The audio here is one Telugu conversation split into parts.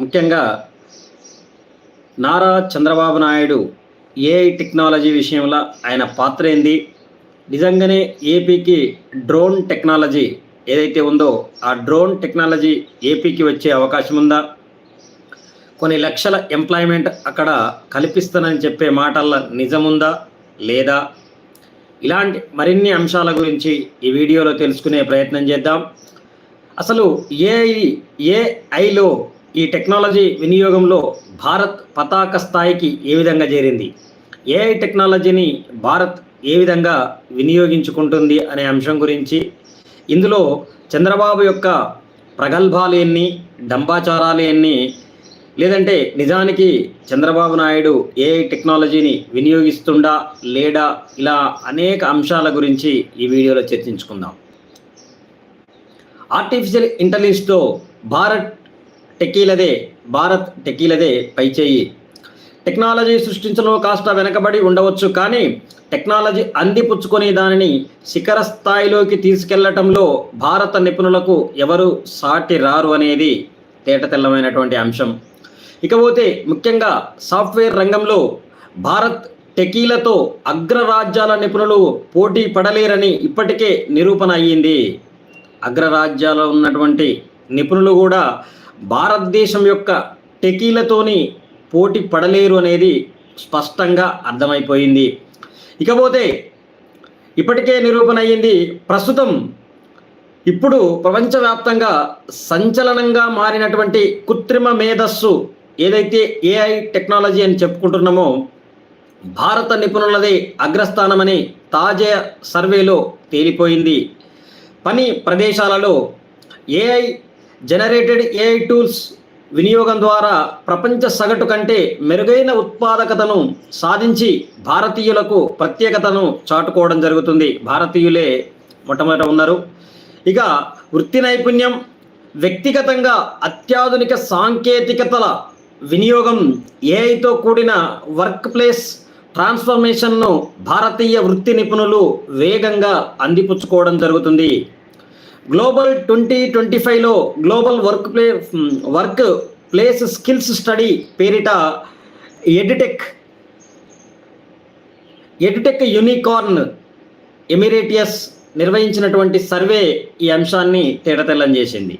ముఖ్యంగా నారా చంద్రబాబు నాయుడు ఏఐ టెక్నాలజీ విషయంలో ఆయన పాత్ర ఏంది? నిజంగానే ఏపీకి డ్రోన్ టెక్నాలజీ ఏదైతే ఉందో ఆ డ్రోన్ టెక్నాలజీ ఏపీకి వచ్చే అవకాశం ఉందా? కొన్ని లక్షల ఎంప్లాయ్మెంట్ అక్కడ కల్పిస్తానని చెప్పే మాటల్లో నిజముందా? లేదా? ఇలాంటి మరిన్ని అంశాల గురించి ఈ వీడియోలో తెలుసుకునే ప్రయత్నం చేద్దాం. అసలు ఏఐ ఏఐలో ఈ టెక్నాలజీ వినియోగంలో భారత్ పతాక స్థాయికి ఏ విధంగా చేరింది? ఏఐ టెక్నాలజీని భారత్ ఏ విధంగా వినియోగించుకుంటుంది అనే అంశం గురించి ఇందులో చంద్రబాబు యొక్క ప్రగల్భాలు ఎన్ని డంబాచారాలు ఎన్ని లేదంటే నిజానికి చంద్రబాబు నాయుడు ఏఐ టెక్నాలజీని వినియోగిస్తుండా లేడా ఇలా అనేక అంశాల గురించి ఈ వీడియోలో చర్చించుకుందాం. ఆర్టిఫిషియల్ ఇంటెలిజెన్స్తో భారత్ టెకీలదే భారత్ టెకీలదే పైచేయి. టెక్నాలజీ సృష్టించడంలో కాస్త వెనకబడి ఉండవచ్చు కానీ టెక్నాలజీ అందిపుచ్చుకొని దానిని శిఖర స్థాయిలోకి తీసుకెళ్ళటంలో భారత నిపుణులకు ఎవరు సాటి రారు అనేది తేటతెల్లమైనటువంటి అంశం. ఇకపోతే ముఖ్యంగా సాఫ్ట్వేర్ రంగంలో భారత్ టెకీలతో అగ్రరాజ్యాల నిపుణులు పోటీ పడలేరని ఇప్పటికే నిరూపణ అయ్యింది. అగ్రరాజ్యాల్లో ఉన్నటువంటి నిపుణులు కూడా భారతదేశం యొక్క టెకీలతోని పోటీ పడలేరు అనేది స్పష్టంగా అర్థమైపోయింది. ఇకపోతే ఇప్పటికే నిరూపణ అయ్యింది ప్రస్తుతం ఇప్పుడు ప్రపంచవ్యాప్తంగా సంచలనంగా మారినటువంటి కృత్రిమ మేధస్సు ఏదైతే ఏఐ టెక్నాలజీ అని చెప్పుకుంటున్నామో భారత నిపుణులదే అగ్రస్థానమని తాజా సర్వేలో తేలిపోయింది. పని ప్రదేశాలలో ఏఐ జనరేటెడ్ ఏఐ టూల్స్ వినియోగం ద్వారా ప్రపంచ సగటు కంటే మెరుగైన ఉత్పాదకతను సాధించి భారతీయులకు ప్రత్యేకతను చాటుకోవడం జరుగుతుంది. భారతీయులే మొట్టమొదట ఉన్నారు. ఇక వృత్తి నైపుణ్యం వ్యక్తిగతంగా అత్యాధునిక సాంకేతికతల వినియోగం ఏఐతో కూడిన వర్క్ ప్లేస్ ట్రాన్స్ఫర్మేషన్ను భారతీయ వృత్తి నిపుణులు వేగంగా అందిపుచ్చుకోవడం జరుగుతుంది. గ్లోబల్ ట్వంటీ ట్వంటీ ఫైవ్లో global work play workplace skills study పేరిట ఎడిటెక్ ఎడిటెక్ యూనికార్న్ ఎమిరేటియస్ నిర్వహించినటువంటి సర్వే ఈ అంశాన్ని తేటతెల్లం చేసింది.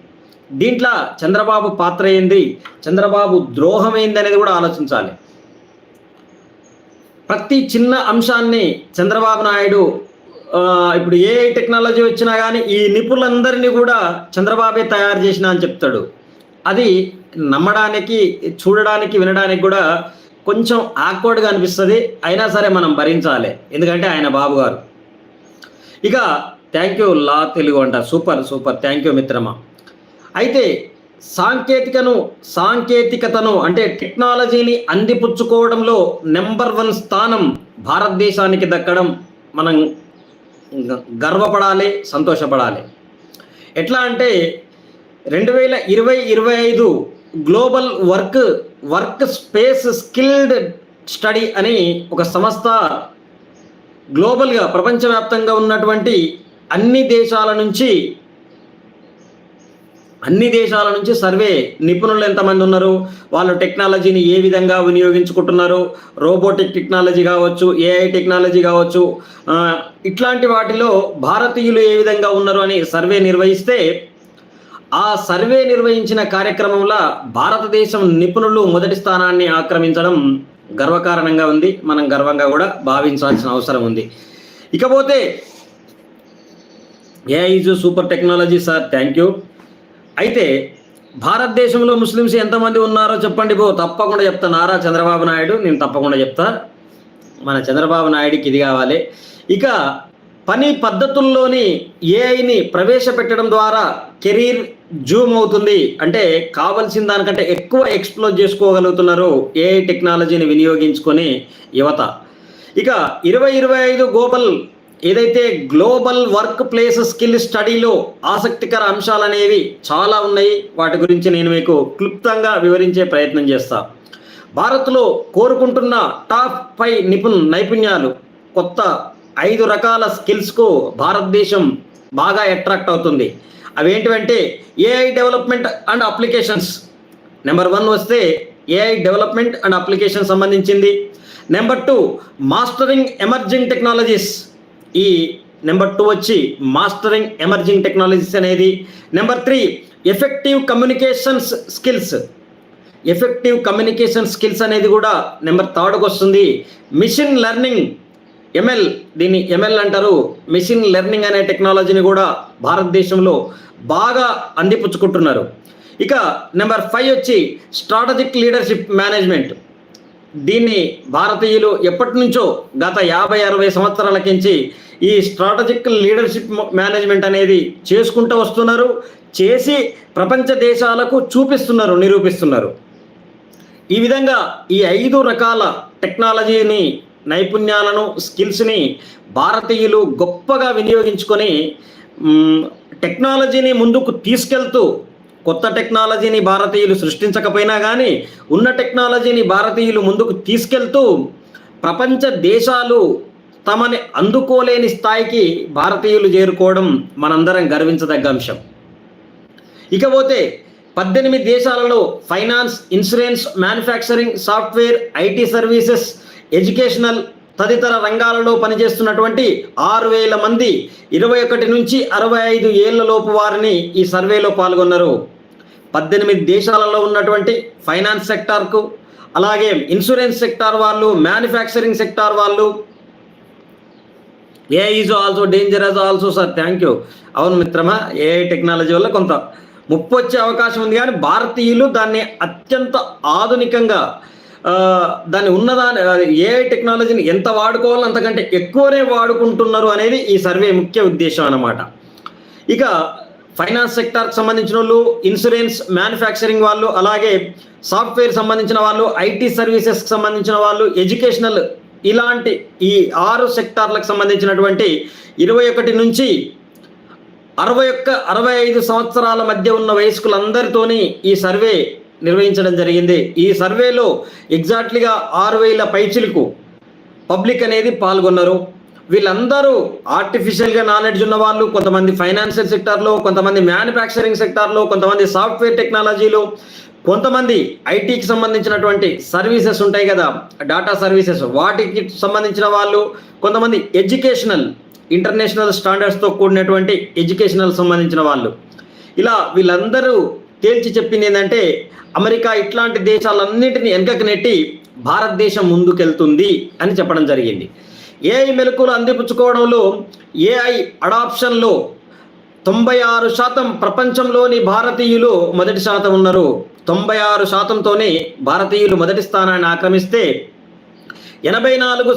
దీంట్లో చంద్రబాబు పాత్ర ఏంది చంద్రబాబు ద్రోహం ఏంది అనేది కూడా ఆలోచించాలి. ప్రతి చిన్న అంశాన్ని చంద్రబాబు నాయుడు ఇప్పుడు ఏ టెక్నాలజీ వచ్చినా కానీ ఈ నిపుణులందరినీ కూడా చంద్రబాబే తయారు చేసిన అని చెప్తాడు. అది నమ్మడానికి చూడడానికి వినడానికి కూడా కొంచెం ఆక్వర్డ్గా అనిపిస్తుంది. అయినా సరే మనం భరించాలి. ఎందుకంటే ఆయన బాబు గారు. ఇక థ్యాంక్ యూ లా తెలుగు అంట. సూపర్ సూపర్ థ్యాంక్ యూ మిత్రమా. అయితే సాంకేతికను సాంకేతికతను అంటే టెక్నాలజీని అందిపుచ్చుకోవడంలో నెంబర్ వన్ స్థానం భారతదేశానికి దక్కడం మనం గర్వపడాలి సంతోషపడాలి. ఎట్లా అంటే రెండు వేల ఇరవై ఇరవై ఐదు global work work space skilled study అని ఒక సంస్థ గ్లోబల్గా ప్రపంచవ్యాప్తంగా ఉన్నటువంటి అన్ని దేశాల నుంచి అన్ని దేశాల నుంచి సర్వే నిపుణులు ఎంతమంది ఉన్నారు? వాళ్ళు టెక్నాలజీని ఏ విధంగా వినియోగించుకుంటున్నారు? రోబోటిక్ టెక్నాలజీ కావచ్చు ఏఐ టెక్నాలజీ కావచ్చు ఇట్లాంటి వాటిలో భారతీయులు ఏ విధంగా ఉన్నారు అని సర్వే నిర్వహిస్తే ఆ సర్వే నిర్వహించిన కార్యక్రమంలో భారతదేశం నిపుణులు మొదటి స్థానాన్ని ఆక్రమించడం గర్వకారణంగా ఉంది. మనం గర్వంగా కూడా భావించాల్సిన అవసరం ఉంది. ఇకపోతే ఏఐజు super technology sir. Thank you. అయితే భారతదేశంలో ముస్లిమ్స్ ఎంతమంది ఉన్నారో చెప్పండి బో తప్పకుండా చెప్తా. నారా చంద్రబాబు నాయుడు నేను తప్పకుండా చెప్తా. మన చంద్రబాబు నాయుడికి ఇది కావాలి. ఇక పని పద్ధతుల్లోని ఏఐని ప్రవేశపెట్టడం ద్వారా కెరీర్ జూమ్ అవుతుంది. అంటే కావలసిన దానికంటే ఎక్కువ ఎక్స్ప్లోర్ చేసుకోగలుగుతున్నారు ఏఐ టెక్నాలజీని వినియోగించుకొని యువత. ఇక ఇరవై ఇరవై ఐదు గ్లోబల్ ఏదైతే గ్లోబల్ వర్క్ ప్లేస్ స్కిల్ స్టడీలో ఆసక్తికర అంశాలు అనేవి చాలా ఉన్నాయి వాటి గురించి నేను మీకు క్లుప్తంగా వివరించే ప్రయత్నం చేస్తా. భారత్లో కోరుకుంటున్న టాప్ ఫైవ్ నిపుణ నైపుణ్యాలు కొత్త ఐదు రకాల స్కిల్స్కు భారతదేశం బాగా అట్రాక్ట్ అవుతుంది. అవేంటివంటే AI development and applications. Number one వస్తే ఏఐ డెవలప్మెంట్ అండ్ అప్లికేషన్ సంబంధించింది. Number two mastering emerging technologies. ఈ నెంబర్ టూ వచ్చి మాస్టరింగ్ ఎమర్జింగ్ టెక్నాలజీస్ అనేది. Number three effective communications skills. Effective communication skills అనేది కూడా నెంబర్ థర్డ్కి వస్తుంది. మిషన్ లెర్నింగ్ ఎంఎల్ దీన్ని ఎంఎల్ అంటారు. మిషన్ లెర్నింగ్ అనే టెక్నాలజీని కూడా భారతదేశంలో బాగా అందిపుచ్చుకుంటున్నారు. ఇక నెంబర్ ఫైవ్ వచ్చి స్ట్రాటజిక్ లీడర్షిప్ మేనేజ్మెంట్. దీన్ని భారతీయులు ఎప్పటి నుంచో గత యాభై అరవై సంవత్సరాల కించి ఈ స్ట్రాటజిక్ లీడర్షిప్ మేనేజ్మెంట్ అనేది చేసుకుంటూ వస్తున్నారు చేసి ప్రపంచ దేశాలకు చూపిస్తున్నారు నిరూపిస్తున్నారు. ఈ విధంగా ఈ ఐదు రకాల టెక్నాలజీని నైపుణ్యాలను స్కిల్స్ని భారతీయులు గొప్పగా వినియోగించుకొని టెక్నాలజీని ముందుకు తీసుకెళ్తూ కొత్త టెక్నాలజీని భారతీయులు సృష్టించకపోయినా కానీ ఉన్న టెక్నాలజీని భారతీయులు ముందుకు తీసుకెళ్తూ ప్రపంచ దేశాలు తమని అందుకోలేని స్థాయికి భారతీయులు చేరుకోవడం మనందరం గర్వించదగ్గ అంశం. ఇకపోతే పద్దెనిమిది దేశాలలో finance insurance manufacturing software IT services educational తదితర రంగాలలో పనిచేస్తున్నటువంటి ఆరు వేల మంది ఇరవై ఒకటి నుంచి అరవై ఐదు ఏళ్ళలోపు వారిని ఈ సర్వేలో పాల్గొన్నారు. పద్దెనిమిది దేశాలలో ఉన్నటువంటి ఫైనాన్స్ సెక్టార్కు అలాగే ఇన్సూరెన్స్ సెక్టార్ వాళ్ళు మ్యానుఫ్యాక్చరింగ్ సెక్టార్ వాళ్ళు. A is also dangerous also sir thank you అవును మిత్రమా ఏఐ టెక్నాలజీ వల్ల కొంత ముప్పు వచ్చే అవకాశం ఉంది కానీ భారతీయులు దాన్ని అత్యంత ఆధునికంగా దాన్ని ఉన్నదాని ఏఐ టెక్నాలజీని ఎంత వాడుకోవాలో అంతకంటే ఎక్కువనే వాడుకుంటున్నారు అనేది ఈ సర్వే ముఖ్య ఉద్దేశం అన్నమాట. ఇక ఫైనాన్స్ సెక్టార్కి సంబంధించిన వాళ్ళు ఇన్సూరెన్స్ మ్యానుఫ్యాక్చరింగ్ వాళ్ళు అలాగే సాఫ్ట్వేర్ సంబంధించిన వాళ్ళు ఐటీ సర్వీసెస్కి సంబంధించిన వాళ్ళు ఎడ్యుకేషనల్ ఇలాంటి ఈ ఆరు సెక్టార్లకు సంబంధించినటువంటి ఇరవై ఒకటి నుంచి అరవై ఒక్క అరవై ఐదు సంవత్సరాల మధ్య ఉన్న వయస్కులందరితోని ఈ సర్వే నిర్వహించడం జరిగింది. ఈ సర్వేలో ఎగ్జాక్ట్లీగా ఆరు వేల పైచిలకు పబ్లిక్ అనేది పాల్గొన్నారు. వీళ్ళందరూ ఆర్టిఫిషియల్గా నాలెడ్జ్ ఉన్న వాళ్ళు కొంతమంది ఫైనాన్షియల్ సెక్టార్లో కొంతమంది మ్యానుఫ్యాక్చరింగ్ సెక్టార్లో కొంతమంది సాఫ్ట్వేర్ టెక్నాలజీలో కొంతమంది ఐటీకి సంబంధించినటువంటి సర్వీసెస్ ఉంటాయి కదా డాటా సర్వీసెస్. వాటికి సంబంధించిన వాళ్ళు కొంతమంది ఎడ్యుకేషనల్ ఇంటర్నేషనల్ స్టాండర్డ్స్తో కూడినటువంటి ఎడ్యుకేషనల్ సంబంధించిన వాళ్ళు. ఇలా వీళ్ళందరూ తేల్చి చెప్పింది ఏంటంటే అమెరికా ఇట్లాంటి దేశాలన్నింటినీ వెనకకు నెట్టి భారతదేశం ముందుకెళ్తుంది అని చెప్పడం జరిగింది. ఏఐ మెలకులు అందిపుచ్చుకోవడంలో ఏఐ అడాప్షన్లో తొంభై ఆరు శాతం ప్రపంచంలోని భారతీయులు మొదటి శాతం ఉన్నారు. తొంభై ఆరు శాతంతోనే భారతీయులు మొదటి స్థానాన్ని ఆక్రమిస్తే ఎనభై నాలుగు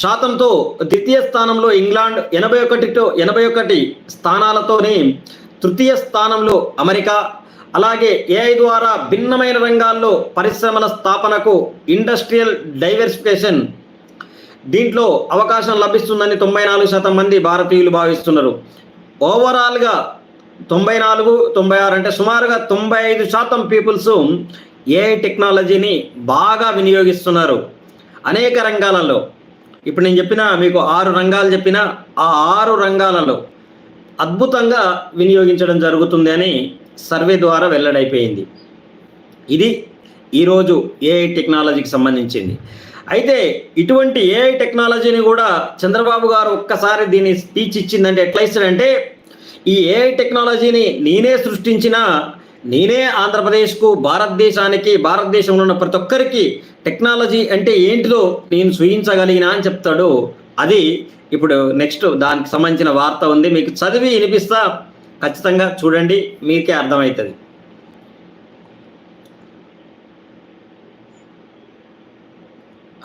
శాతంతో ద్వితీయ స్థానంలో ఇంగ్లాండ్ ఎనభై ఒకటితో ఎనభై ఒకటి స్థానాలతోనే తృతీయ స్థానంలో అమెరికా అలాగే ఏఐ ద్వారా భిన్నమైన రంగాల్లో పరిశ్రమల స్థాపనకు ఇండస్ట్రియల్ డైవర్సిఫికేషన్ దీంట్లో అవకాశం లభిస్తుందని తొంభై నాలుగు శాతం మంది భారతీయులు భావిస్తున్నారు. ఓవరాల్గా తొంభై నాలుగు తొంభై ఆరు అంటే సుమారుగా తొంభై ఐదు శాతం పీపుల్స్ ఏఐ టెక్నాలజీని బాగా వినియోగిస్తున్నారు అనేక రంగాలలో. ఇప్పుడు నేను చెప్పిన మీకు ఆరు రంగాలు చెప్పిన ఆ ఆరు రంగాలలో అద్భుతంగా వినియోగించడం జరుగుతుంది అని సర్వే ద్వారా వెల్లడైపోయింది. ఇది ఈరోజు ఏఐ టెక్నాలజీకి సంబంధించింది. అయితే ఇటువంటి ఏఐ టెక్నాలజీని కూడా చంద్రబాబు గారు ఒక్కసారి దీన్ని స్పీచ్ ఇచ్చిందంటే ఎట్లా ఇస్తాడంటే ఈ ఏఐ టెక్నాలజీని నేనే సృష్టించిన నేనే ఆంధ్రప్రదేశ్కు భారతదేశానికి భారతదేశంలో ఉన్న ప్రతి ఒక్కరికి టెక్నాలజీ అంటే ఏంటిదో నేను సూచించగలిగినా అని చెప్తాడు అది ఇప్పుడు నెక్స్ట్ దానికి సంబంధించిన వార్త ఉంది. మీకు చదివి వినిపిస్తా. ఖచ్చితంగా చూడండి. మీకే అర్థమవుతుంది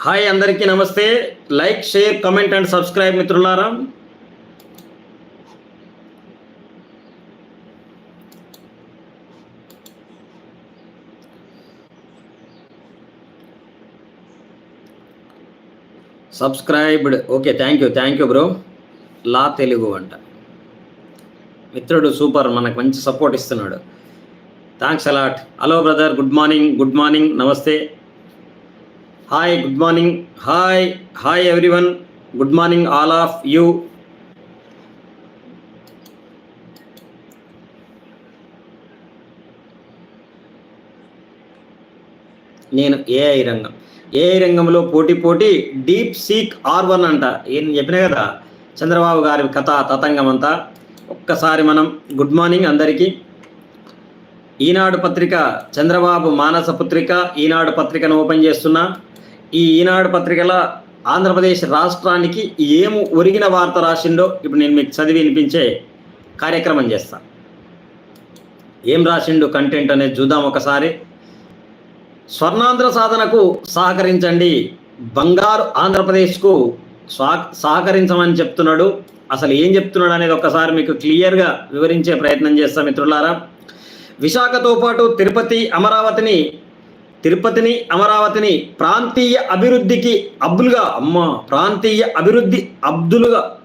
హాయ్ అందరికీ నమస్తే. Like share comment and subscribe మిత్రులారా. Subscribed. Okay thank you thank you bro లా తెలుగు అంట. మిత్రుడు సూపర్ మనకు మంచి సపోర్ట్ ఇస్తున్నాడు. Thanks a lot hello brother good morning good morning నమస్తే. Hi good morning hi hi everyone good morning all of you నేను ఏఐ రంగం. ఏఐ రంగంలో పోటీ పోటీ? డీప్ సీక్ ఆర్ వన్ అంట. ఏం చెప్పినా కదా చంద్రబాబు గారి కథ తతంగం అంతా. ఒక్కసారి మనం గుడ్ మార్నింగ్ అందరికీ. ఈనాడు పత్రిక చంద్రబాబు మానస పత్రిక ఈనాడు పత్రికను ఓపెన్ చేస్తున్నా. ఈ ఈనాడు పత్రికల ఆంధ్రప్రదేశ్ రాష్ట్రానికి ఏం ఒరిగిన వార్త రాసిండో ఇప్పుడు నేను మీకు చదివి వినిపించే కార్యక్రమం చేస్తాను ఏం రాసిండు కంటెంట్ అనేది చూద్దాం ఒకసారి. స్వర్ణాంధ్ర సాధనకు సహకరించండి. బంగారు ఆంధ్రప్రదేశ్కు స్వా సహకరించమని చెప్తున్నాడు. అసలు ఏం చెప్తున్నాడు అనేది ఒక్కసారి మీకు క్లియర్గా వివరించే ప్రయత్నం చేస్తాం మిత్రులారా. విశాఖతో పాటు తిరుపతి అమరావతిని తిరుపతిని అమరావతిని ప్రాంతీయ అభివృద్ధికి అబ్బులుగా అమ్మ ప్రాంతీయ అభివృద్ధి అబ్దులుగా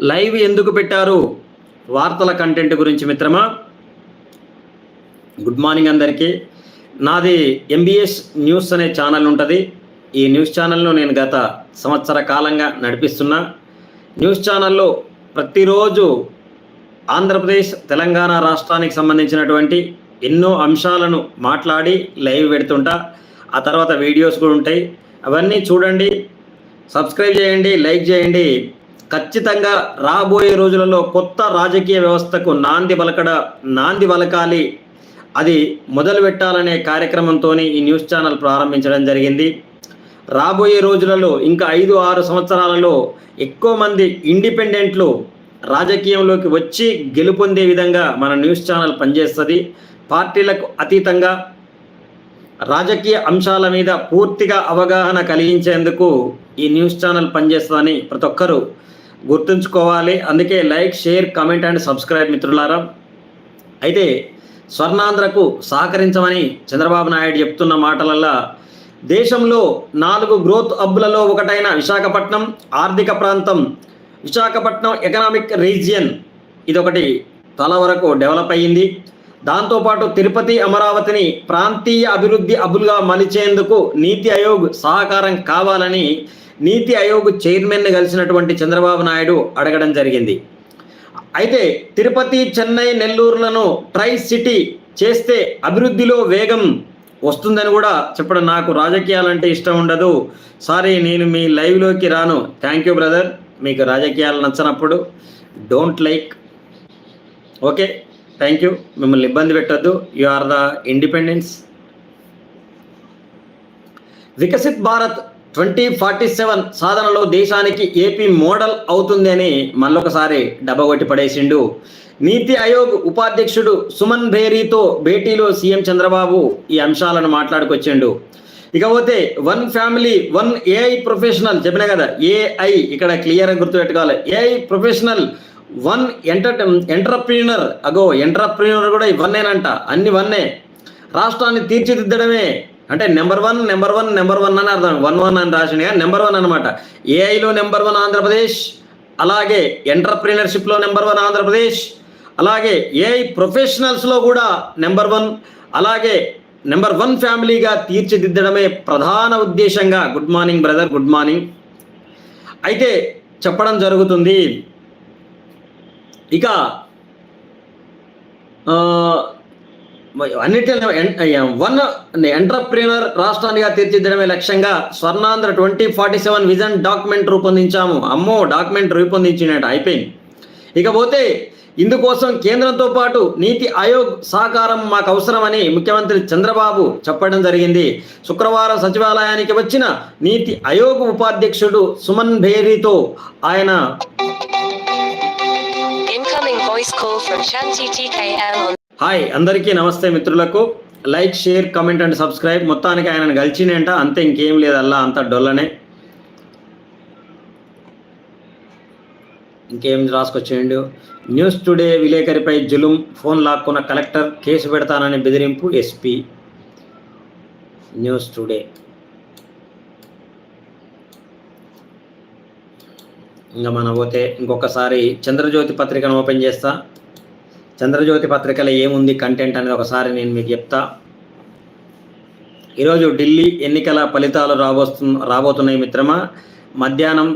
లైవ్ ఎందుకు పెట్టారు? వార్తల కంటెంట్ గురించి మిత్రమా. గుడ్ మార్నింగ్ అందరికీ. నాది ఎంబీఎస్ న్యూస్ అనే ఛానల్ ఉంటుంది. ఈ న్యూస్ ఛానల్ను నేను గత సంవత్సర కాలంగా నడిపిస్తున్నా. న్యూస్ ఛానల్లో ప్రతిరోజు ఆంధ్రప్రదేశ్ తెలంగాణ రాష్ట్రానికి సంబంధించినటువంటి ఎన్నో అంశాలను మాట్లాడి లైవ్ పెడుతుంటా. ఆ తర్వాత వీడియోస్ కూడా ఉంటాయి. అవన్నీ చూడండి సబ్స్క్రైబ్ చేయండి లైక్ చేయండి. ఖచ్చితంగా రాబోయే రోజులలో కొత్త రాజకీయ వ్యవస్థకు నాంది బలకడ నాంది బలకాలి అది మొదలు పెట్టాలనే కార్యక్రమంతో ఈ న్యూస్ ఛానల్ ప్రారంభించడం జరిగింది. రాబోయే రోజులలో ఇంకా ఐదు ఆరు సంవత్సరాలలో ఎక్కువ మంది ఇండిపెండెంట్లు రాజకీయంలోకి వచ్చి గెలుపొందే విధంగా మన న్యూస్ ఛానల్ పనిచేస్తుంది. పార్టీలకు అతీతంగా రాజకీయ అంశాల మీద పూర్తిగా అవగాహన కలిగించేందుకు ఈ న్యూస్ ఛానల్ పనిచేస్తుందని ప్రతి ఒక్కరూ గుర్తుంచుకోవాలి. అందుకే like share comment and subscribe మిత్రులారా. అయితే స్వర్ణాంధ్రకు సహకరించమని చంద్రబాబు నాయుడు చెప్తున్న మాటలల్లా దేశంలో నాలుగు గ్రోత్ హబ్బులలో ఒకటైన విశాఖపట్నం ఆర్థిక ప్రాంతం విశాఖపట్నం ఎకనామిక్ రీజియన్ ఇదొకటి తల వరకు డెవలప్ అయ్యింది. దాంతోపాటు తిరుపతి అమరావతిని ప్రాంతీయ అభివృద్ధి అబ్బులుగా మలిచేందుకు నీతి ఆయోగ్ సహకారం కావాలని నీతి ఆయోగ్ చైర్మన్ను కలిసినటువంటి చంద్రబాబు నాయుడు అడగడం జరిగింది. అయితే తిరుపతి చెన్నై నెల్లూరులను ట్రై సిటీ చేస్తే అభివృద్ధిలో వేగం వస్తుందని కూడా చెప్పడం నాకు రాజకీయాలంటే ఇష్టం ఉండదు. సారీ నేను మీ లైవ్లోకి రాను. థ్యాంక్ యూ బ్రదర్ మీకు రాజకీయాలు నచ్చనప్పుడు don't like okay thank you మిమ్మల్ని ఇబ్బంది పెట్టద్దు. You are the independence Viksit Bharat twenty forty seven సాధనలో దేశానికి ఏపీ మోడల్ అవుతుంది అని మళ్ళొకసారి డబ్బగొట్టి పడేసిండు నీతి ఆయోగ్ ఉపాధ్యక్షుడు సుమన్ భేరీతో భేటీలో సీఎం చంద్రబాబు ఈ అంశాలను మాట్లాడుకొచ్చిండు. ఇకపోతే one family one AI professional చెప్పిన కదా ఏఐ ఇక్కడ క్లియర్ గుర్తుపెట్టుకోవాలి. AI professional one enter entrepreneur అగో ఎంటర్ప్రీనర్ కూడా ఇవన్నేనంట అన్ని వన్నే. రాష్ట్రాన్ని తీర్చిదిద్దడమే అంటే number one number one number one అని అర్థం. వన్ వన్ అని రాసిన నెంబర్ వన్ అనమాట ఏఐలో నెంబర్ వన్ ఆంధ్రప్రదేశ్ అలాగే ఎంటర్ప్రీనర్షిప్లో నెంబర్ వన్ ఆంధ్రప్రదేశ్ అలాగే ఏఐ ప్రొఫెషనల్స్లో కూడా నెంబర్ వన్ అలాగే నెంబర్ వన్ ఫ్యామిలీగా తీర్చిదిద్దడమే ప్రధాన ఉద్దేశంగా good morning brother good morning. అయితే చెప్పడం జరుగుతుంది. ఇక అన్నిటిలో వన్ ఎంటర్ప్రీనర్ రాష్ట్రానిగా తీర్చిదిద్దడమే లక్ష్యంగా Swarnandhra twenty forty seven vision document రూపొందించాము. అమ్మో డాక్యుమెంట్ రూపొందించినట్టు అయిపోయింది. ఇకపోతే ఇందుకోసం కేంద్రంతో పాటు నీతి ఆయోగ్ సహకారం మాకు అవసరమని ముఖ్యమంత్రి చంద్రబాబు చెప్పడం జరిగింది. శుక్రవారం సచివాలయానికి వచ్చిన నీతి ఆయోగ్ ఉపాధ్యక్షుడు సుమన్ భేరీతో ఆయన హాయ్ అందరికీ నమస్తే మిత్రులకు. Like share comment and subscribe. మొత్తానికి ఆయనను కలిసినంట అంతే ఇంకేం లేదు అల్లా అంత డొల్లనే. ఇంకేం రాసుకొచ్చేయండు. న్యూస్ టుడే విలేకరిపై జులుం. ఫోన్ లాక్కున్న కలెక్టర్ కేసు పెడతానని బెదిరింపు ఎస్పీ. News today. ఇంకా మనం పోతే ఇంకొకసారి చంద్రజ్యోతి పత్రికను ఓపెన్ చేస్తా. చంద్రజ్యోతి పత్రికలో ఏముంది కంటెంట్ అనేది ఒకసారి నేను మీకు చెప్తా. ఈరోజు ఢిల్లీ ఎన్నికల ఫలితాలు రాబోస్తు రాబోతున్నాయి మిత్రమా. మధ్యాహ్నం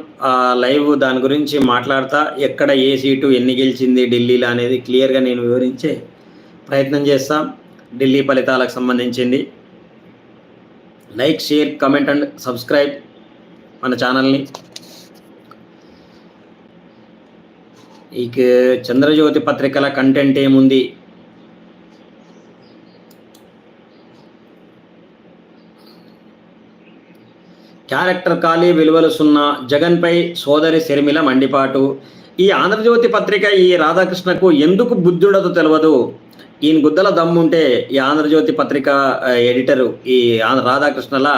లైవ్ దాని గురించి మాట్లాడతా. ఎక్కడ ఏ సీటు ఎన్ని గెలిచింది ఢిల్లీలో అనేది క్లియర్గా నేను వివరించే ప్రయత్నం చేస్తా. ఢిల్లీ ఫలితాలకు సంబంధించింది. Like share comment and subscribe మన ఛానల్ని. ఇక చంద్రజ్యోతి పత్రికల కంటెంట్ ఏముంది? క్యారెక్టర్ ఖాళీ విలువలు సున్నా జగన్పై సోదరి శర్మిల మండిపాటు. ఈ ఆంధ్రజ్యోతి పత్రిక ఈ రాధాకృష్ణకు ఎందుకు బుద్ధుడతో తెలియదు ఈయన గుద్దల దమ్ముంటే ఈ ఆంధ్రజ్యోతి పత్రిక ఎడిటరు ఈ ఆంధ్ర రాధాకృష్ణల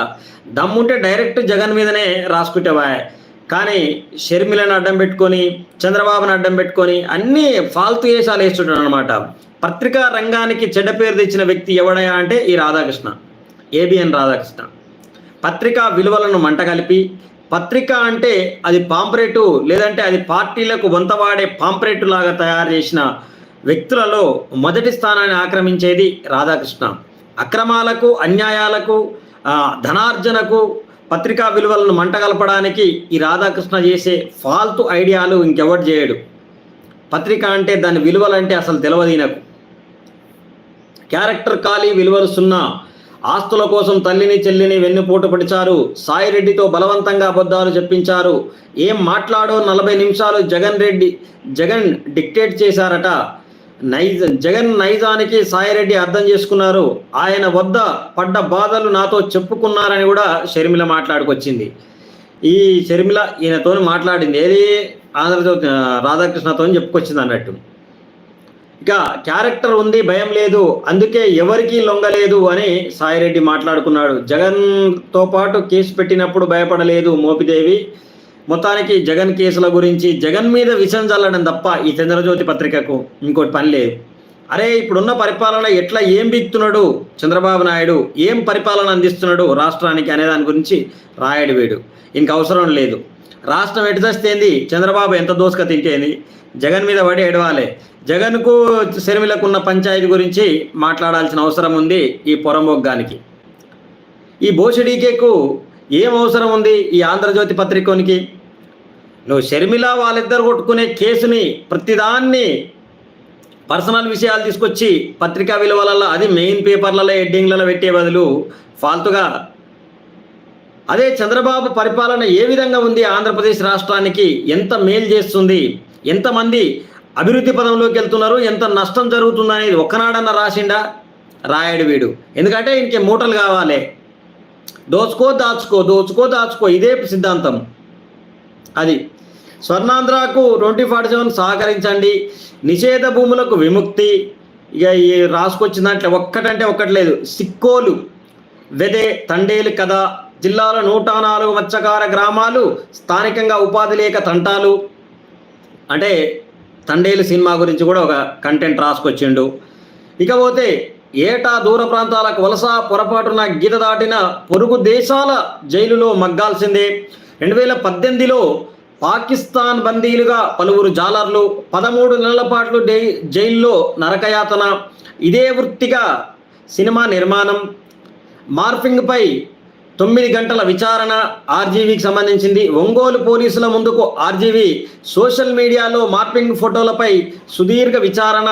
దమ్ముంటే డైరెక్ట్ జగన్ మీదనే రాసుకుంటేవా కానీ షర్మిలను అడ్డం పెట్టుకొని చంద్రబాబును అడ్డం పెట్టుకొని అన్ని ఫాల్తు వేషాలు వేస్తుంటాడు అనమాట పత్రికా రంగానికి చెడ్డ పేరు తెచ్చిన వ్యక్తి ఎవడయా అంటే ఈ రాధాకృష్ణ ఏబిఎన్ రాధాకృష్ణ. పత్రికా విలువలను మంట కలిపి పత్రిక అంటే అది పాంప్రేటు లేదంటే అది పార్టీలకు వంతవాడే పాంప్రేటు లాగా తయారు చేసిన వ్యక్తులలో మొదటి స్థానాన్ని ఆక్రమించేది రాధాకృష్ణ. అక్రమాలకు అన్యాయాలకు ధనార్జనకు పత్రికా విలువలను మంటగలపడానికి ఈ రాధాకృష్ణ చేసే ఫాల్తు ఐడియాలు ఇంకెవరు చేయడు. పత్రిక అంటే దాని విలువలంటే అసలు తెలియదు క్యారెక్టర్ ఖాళీ విలువలు సున్నా. ఆస్తుల కోసం తల్లిని చెల్లిని వెన్నుపోటు పడిచారు. సాయిరెడ్డితో బలవంతంగా అబద్ధాలు చెప్పించారు. ఏం మాట్లాడో నలభై నిమిషాలు జగన్ రెడ్డి జగన్ డిక్టేట్ చేశారట. నైజ జగన్ నైజానికి సాయిరెడ్డి అర్థం చేసుకున్నారు. ఆయన వద్ద పడ్డ బాధలు నాతో చెప్పుకున్నారని కూడా షర్మిల మాట్లాడుకొచ్చింది. ఈ షర్మిల ఈయనతో మాట్లాడింది. ఏది? ఆంధ్రజ్యోతి రాధాకృష్ణతో చెప్పుకొచ్చింది అన్నట్టు ఇక క్యారెక్టర్ ఉంది భయం లేదు అందుకే ఎవరికీ లొంగలేదు అని సాయిరెడ్డి మాట్లాడుకున్నాడు. జగన్తో పాటు కేసు పెట్టినప్పుడు భయపడలేదు మోపిదేవి. మొత్తానికి జగన్ కేసుల గురించి జగన్ మీద విషం చల్లడం తప్ప ఈ చంద్రజ్యోతి పత్రికకు ఇంకోటి పని లేదు. అరే ఇప్పుడున్న పరిపాలన ఎట్లా ఏం బిక్తున్నాడు చంద్రబాబు నాయుడు? ఏం పరిపాలన అందిస్తున్నాడు రాష్ట్రానికి అనే దాని గురించి రాయడు వీడు. ఇంక అవసరం లేదు. రాష్ట్రం ఎటు తెస్తేంది చంద్రబాబు ఎంత దోసుక తింటేంది? జగన్ మీద పడి ఏడవాలి. జగన్కు శర్మిలకు ఉన్న పంచాయతీ గురించి మాట్లాడాల్సిన అవసరం ఉంది ఈ పొరంబొగ్గానికి ఈ బోషడీకేకు ఏం అవసరం ఉంది ఈ ఆంధ్రజ్యోతి పత్రికోనికి? నువ్వు షర్మిల వాళ్ళిద్దరు కొట్టుకునే కేసుని ప్రతిదాన్ని పర్సనల్ విషయాలు తీసుకొచ్చి పత్రికా విలువలలో అది మెయిన్ పేపర్లలో హెడ్డింగ్లలో పెట్టే బదులు ఫాల్తుగా. అదే చంద్రబాబు పరిపాలన ఏ విధంగా ఉంది? ఆంధ్రప్రదేశ్ రాష్ట్రానికి ఎంత మేలు చేస్తుంది? ఎంతమంది అభివృద్ధి పదంలోకి వెళ్తున్నారు? ఎంత నష్టం జరుగుతుంది అనేది రాసిండా? రాయడు వీడు. ఎందుకంటే ఇంకే మూటలు కావాలి. దోచుకో దాచుకో దోచుకో దాచుకో. ఇదే సిద్ధాంతం. అది. స్వర్ణాంధ్రకు ట్వంటీ ఫార్టీ సెవెన్ సహకరించండి. నిషేధ భూములకు విముక్తి. ఇక ఈ రాసుకొచ్చిన దాంట్లో ఒక్కటంటే ఒక్కటి లేదు. సిక్కోలు వెదే తండేలు కథ. జిల్లాలో నూట నాలుగు మత్స్యకార గ్రామాలు స్థానికంగా ఉపాధి లేక తంటాలు. అంటే తండేలు సినిమా గురించి కూడా ఒక కంటెంట్ రాసుకొచ్చిండు. ఇకపోతే ఏటా దూర ప్రాంతాలకు వలస పొరపాటున గీత దాటిన పొరుగు దేశాల జైలులో మగ్గాల్సిందే. రెండు వేల పద్దెనిమిదిలో పాకిస్తాన్ బందీలుగా పలువురు జాలర్లు పదమూడు నెలల పాటు డై- జైల్లో నరకయాతన. ఇదే వృత్తిగా సినిమా నిర్మాణం. మార్ఫింగ్పై తొమ్మిది గంటల విచారణ ఆర్జీవీకి సంబంధించింది. ఒంగోలు పోలీసుల ముందుకు ఆర్జీవీ సోషల్ మీడియాలో మార్పింగ్ ఫోటోలపై సుదీర్ఘ విచారణ.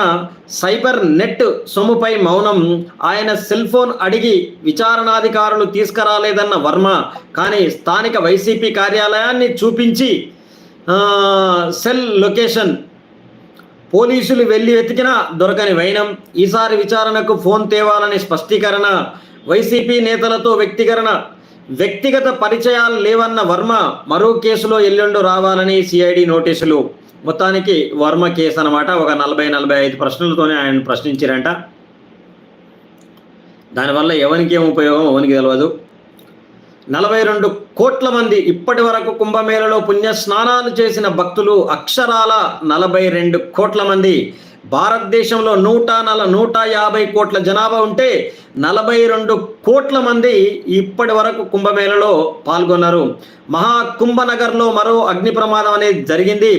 సైబర్ నెట్ సొమ్ముపై మౌనం. ఆయన సెల్ ఫోన్ అడిగి విచారణాధికారులు తీసుకురాలేదన్న వర్మ. కానీ స్థానిక వైసీపీ కార్యాలయాన్ని చూపించి సెల్ లొకేషన్. పోలీసులు వెళ్ళి వెతికినా దొరకని వైనం. ఈసారి విచారణకు ఫోన్ తేవాలని స్పష్టీకరణ. వైసీపీ నేతలతో వ్యక్తికరణ. వ్యక్తిగత పరిచయాలు లేవన్న వర్మ మరో కేసులో ఎల్లుండు రావాలని సిఐడి నోటీసులు. మొత్తానికి వర్మ కేసు అన్నమాట. ఒక నలభై నలభై ఐదు ప్రశ్నలతోనే ఆయన ప్రశ్నించారంట. దానివల్ల ఎవరికి ఏం ఉపయోగం ఎవరికి తెలియదు నలభై రెండు కోట్ల మంది ఇప్పటి వరకు కుంభమేళలో పుణ్య స్నానాలు చేసిన భక్తులు అక్షరాల నలభై రెండు కోట్ల మంది. భారతదేశంలో నూట నల నూట యాభై కోట్ల జనాభా ఉంటే నలభై రెండు కోట్ల మంది ఇప్పటి వరకు కుంభమేళలో పాల్గొన్నారు. మహాకుంభనగర్లో మరో అగ్ని ప్రమాదం అనేది జరిగింది.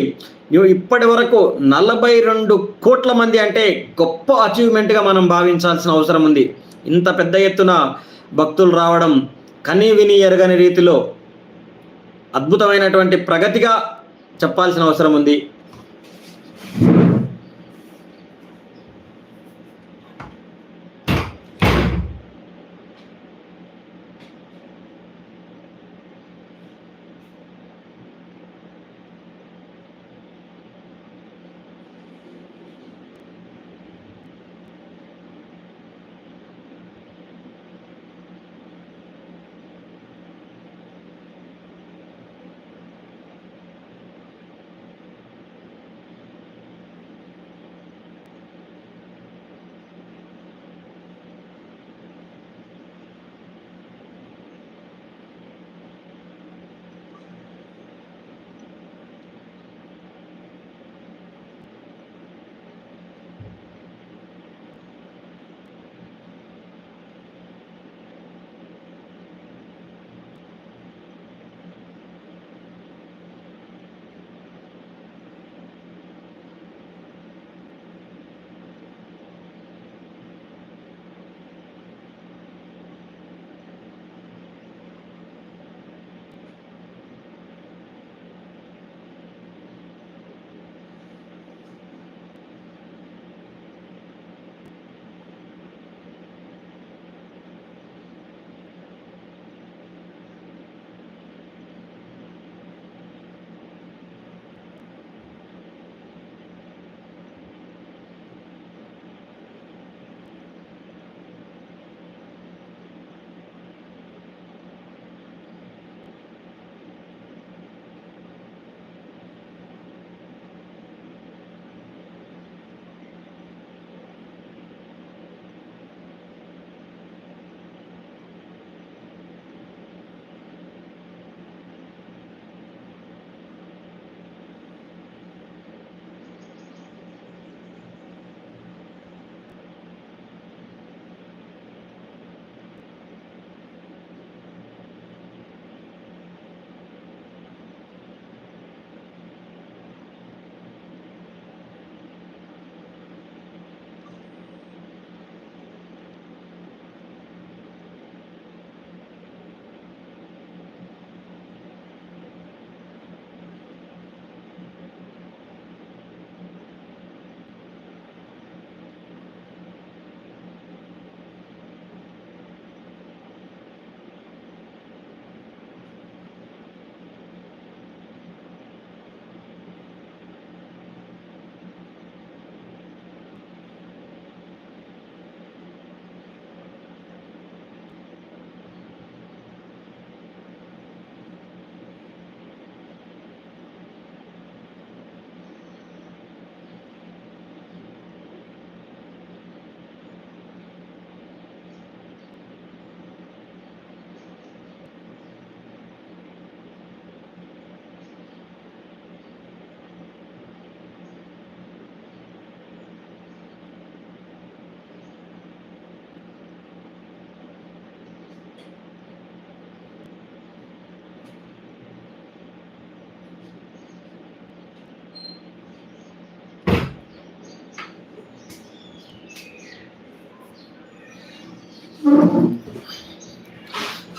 ఇప్పటి వరకు నలభై రెండు కోట్ల మంది అంటే గొప్ప అచీవ్మెంట్గా మనం భావించాల్సిన అవసరం ఉంది. ఇంత పెద్ద ఎత్తున భక్తులు రావడం కనీ విని ఎరగని రీతిలో అద్భుతమైనటువంటి ప్రగతిగా చెప్పాల్సిన అవసరం ఉంది.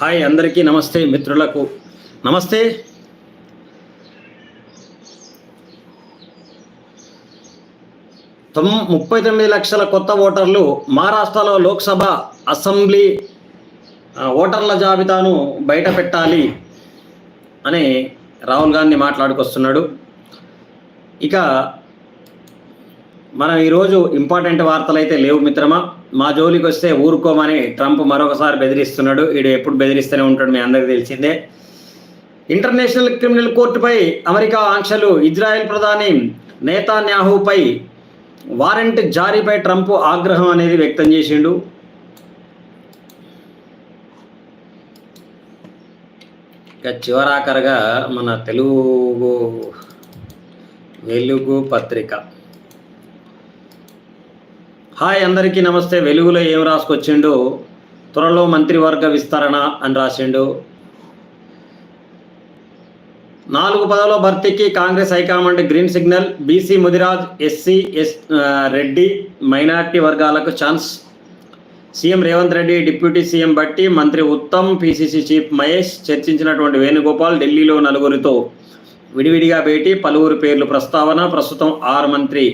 హాయ్ అందరికీ నమస్తే మిత్రులకు. నమస్తే. తొమ్ ముప్పై తొమ్మిది లక్షల కొత్త ఓటర్లు మహారాష్ట్రలో లోక్సభ అసెంబ్లీ ఓటర్ల జాబితాను బయట పెట్టాలి అని రాహుల్ గాంధీ మాట్లాడుకొస్తున్నాడు. ఇక మనం ఈరోజు ఇంపార్టెంట్ వార్తలు అయితే లేవు మిత్రమా. మా జోలికి వస్తే ఊరుకోమని ట్రంప్ మరొకసారి బెదిరిస్తున్నాడు. వీడు ఎప్పుడు బెదిరిస్తూనే ఉంటాడు మీ అందరికీ తెలిసిందే. ఇంటర్నేషనల్ క్రిమినల్ కోర్టుపై అమెరికా ఆంక్షలు ఇజ్రాయెల్ ప్రధాని నేతాన్యాహుపై వారెంట్ జారీపై ట్రంప్ ఆగ్రహం అనేది వ్యక్తం చేసిండు. ఇక చివరాఖరుగా మన తెలుగు వెలుగు పత్రిక. హాయ్ అందరికీ నమస్తే. వెలుగులో ఏం రాసుకొచ్చిండు? త్వరలో మంత్రివర్గ విస్తరణ అని రాసిండు. నాలుగు పదవుల భర్తీకి Congress high command green signal BC Mudiraj SC S Reddy minority వర్గాలకు chance. CM Revanth Reddy deputy CM Bhatti మంత్రి ఉత్తమ్ పిసిసి చీఫ్ మహేష్ చర్చించినటువంటి వేణుగోపాల్ ఢిల్లీలో నలుగురితో విడివిడిగా భేటీ పలువురు పేర్లు ప్రస్తావన ప్రస్తుతం ఆరు మంత్రి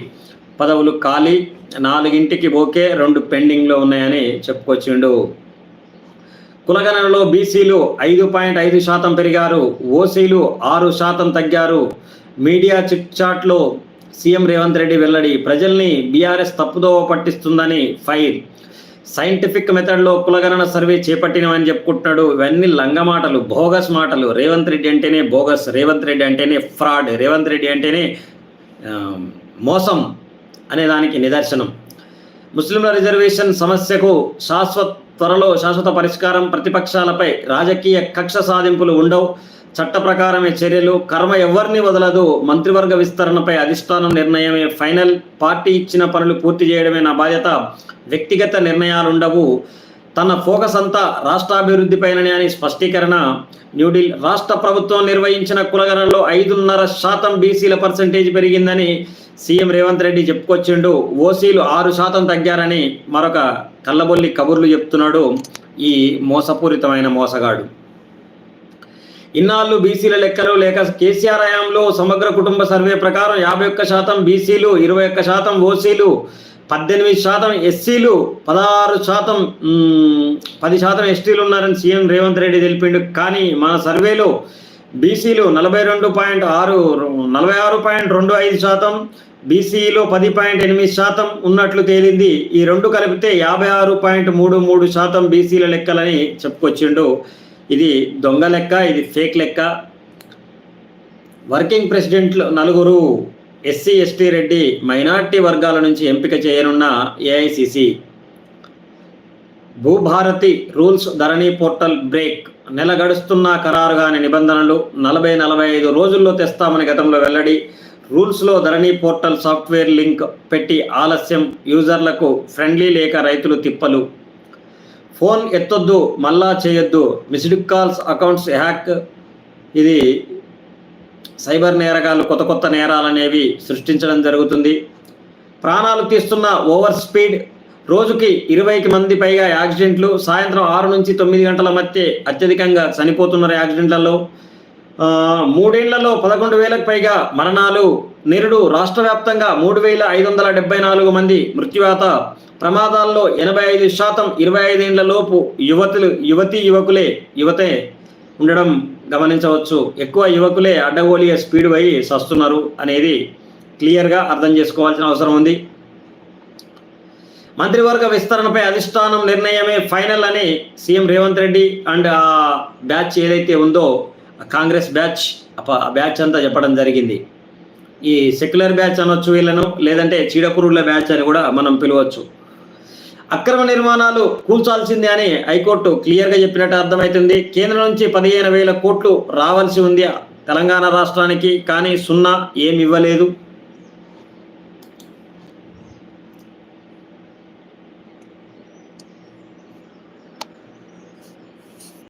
పదవులు ఖాళీ నాలుగింటికి ఓకే రెండు పెండింగ్లో ఉన్నాయని చెప్పుకొచ్చిండు. కులగణనలో బీసీలు ఐదు పాయింట్ ఐదు శాతం పెరిగారు ఓసీలు ఆరు శాతం తగ్గారు. మీడియా చిక్చాట్లో సీఎం రేవంత్ రెడ్డి వెల్లడి ప్రజల్ని బీఆర్ఎస్ తప్పుదోవ పట్టిస్తుందని ఫైర్. సైంటిఫిక్ మెథడ్లో కులగణన సర్వే చేపట్టినమని చెప్పుకుంటున్నాడు. ఇవన్నీ లంగమాటలు బోగస్ మాటలు. రేవంత్ రెడ్డి అంటేనే బోగస్ రేవంత్ రెడ్డి అంటేనే ఫ్రాడ్ రేవంత్ రెడ్డి అంటేనే మోసం. అనేదానికి నిదర్శనం. ముస్లింల రిజర్వేషన్ సమస్యకు శాశ్వత త్వరలో శాశ్వత పరిష్కారం ప్రతిపక్షాలపై రాజకీయ కక్ష సాధింపులు ఉండవు. చట్ట ప్రకారమే చర్యలు. కర్మ ఎవరిని వదలదు. మంత్రివర్గ విస్తరణపై అధిష్టానం నిర్ణయమే ఫైనల్. పార్టీ ఇచ్చిన పనులు పూర్తి చేయడమే నా బాధ్యత. వ్యక్తిగత నిర్ణయాలు ఉండవు తన ఫోకస్ అంతా రాష్ట్రాభివృద్ధిపైననే అని స్పష్టీకరణ. న్యూఢిల్లీ రాష్ట్ర ప్రభుత్వం నిర్వహించిన కులగణంలో ఐదున్నర శాతం బీసీల పర్సంటేజ్ పెరిగిందని సీఎం రేవంత్ రెడ్డి చెప్పుకొచ్చిండు ఓసీలు ఆరు శాతం తగ్గారని మరొక కళ్ళబొల్లి కబుర్లు చెప్తున్నాడు ఈ మోసపూరితమైన మోసగాడు. ఇన్నాళ్ళు బీసీల లెక్కలు లేక కేసీఆర్ హయాంలో సమగ్ర కుటుంబ సర్వే ప్రకారం యాభై ఒక్క శాతం బీసీలు ఇరవై ఒక్క శాతం ఓసీలు పద్దెనిమిది శాతం ఎస్సీలు పదహారు శాతం పది శాతం ఎస్టీలు ఉన్నారని సీఎం రేవంత్ రెడ్డి తెలిపిండు. కానీ మన సర్వేలో బీసీలు నలభై రెండు పాయింట్ ఆరు నలభై ఆరు పాయింట్ రెండు ఐదు శాతం బీసీలో పది పాయింట్ ఎనిమిది శాతం ఉన్నట్లు తేలింది. ఈ రెండు కలిపితే యాభై ఆరు పాయింట్ మూడు మూడు శాతం బీసీల లెక్కలని చెప్పుకొచ్చిండు. ఇది దొంగ లెక్క ఇది ఫేక్ లెక్క. వర్కింగ్ ప్రెసిడెంట్లు నలుగురు ఎస్సీ ఎస్టీ రెడ్డి మైనార్టీ వర్గాల నుంచి ఎంపిక చేయనున్న AICC. Bhubharati rules Dharani portal break. నెల గడుస్తున్న ఖరారుగాని నిబంధనలు నలభై నలభై ఐదు రోజుల్లో తెస్తామని గతంలో వెల్లడి. రూల్స్లో ధరణి పోర్టల్ సాఫ్ట్వేర్ లింక్ పెట్టి ఆలస్యం యూజర్లకు ఫ్రెండ్లీ లేక రైతులు తిప్పలు. ఫోన్ ఎత్తొద్దు మళ్ళా చేయొద్దు. Missed calls accounts hack. ఇది సైబర్ నేరగాలు కొత్త కొత్త నేరాలనేవి సృష్టించడం జరుగుతుంది. ప్రాణాలు తీస్తున్న ఓవర్ స్పీడ్. రోజుకి ఇరవైకి మంది పైగా యాక్సిడెంట్లు. సాయంత్రం ఆరు నుంచి తొమ్మిది గంటల మధ్య అత్యధికంగా చనిపోతున్నారు యాక్సిడెంట్లలో. మూడేళ్ళలో పదకొండు వేలకు పైగా మరణాలు. నిరుడు రాష్ట్ర వ్యాప్తంగా మూడు వేల ఐదు వందల డెబ్బై నాలుగు మంది మృత్యువాత. ప్రమాదాల్లో ఎనభై ఐదు శాతం ఇరవై ఐదేళ్ళ లోపు యువతులు యువతి యువకులే యువతే ఉండడం గమనించవచ్చు. ఎక్కువ యువకులే అడ్డగోలియ స్పీడ్ పోయి సస్తున్నారు అనేది క్లియర్గా అర్థం చేసుకోవాల్సిన అవసరం ఉంది. మంత్రివర్గ విస్తరణపై అధిష్టానం నిర్ణయమే ఫైనల్ అని సీఎం రేవంత్ రెడ్డి అండ్ ఆ బ్యాచ్ ఏదైతే ఉందో కాంగ్రెస్ బ్యాచ్ ఆ బ్యాచ్ అంతా చెప్పడం జరిగింది. ఈ సెక్యులర్ బ్యాచ్ అనొచ్చు వీళ్ళను లేదంటే చీడపురుగుల బ్యాచ్ అని కూడా మనం పిలవచ్చు. అక్రమ నిర్మాణాలు కూల్చాల్సిందే అని హైకోర్టు క్లియర్గా చెప్పినట్టు అర్థమవుతుంది. కేంద్రం నుంచి పదిహేను వేల కోట్లు రావాల్సి ఉంది తెలంగాణ రాష్ట్రానికి కానీ సున్నా ఏమి ఇవ్వలేదు.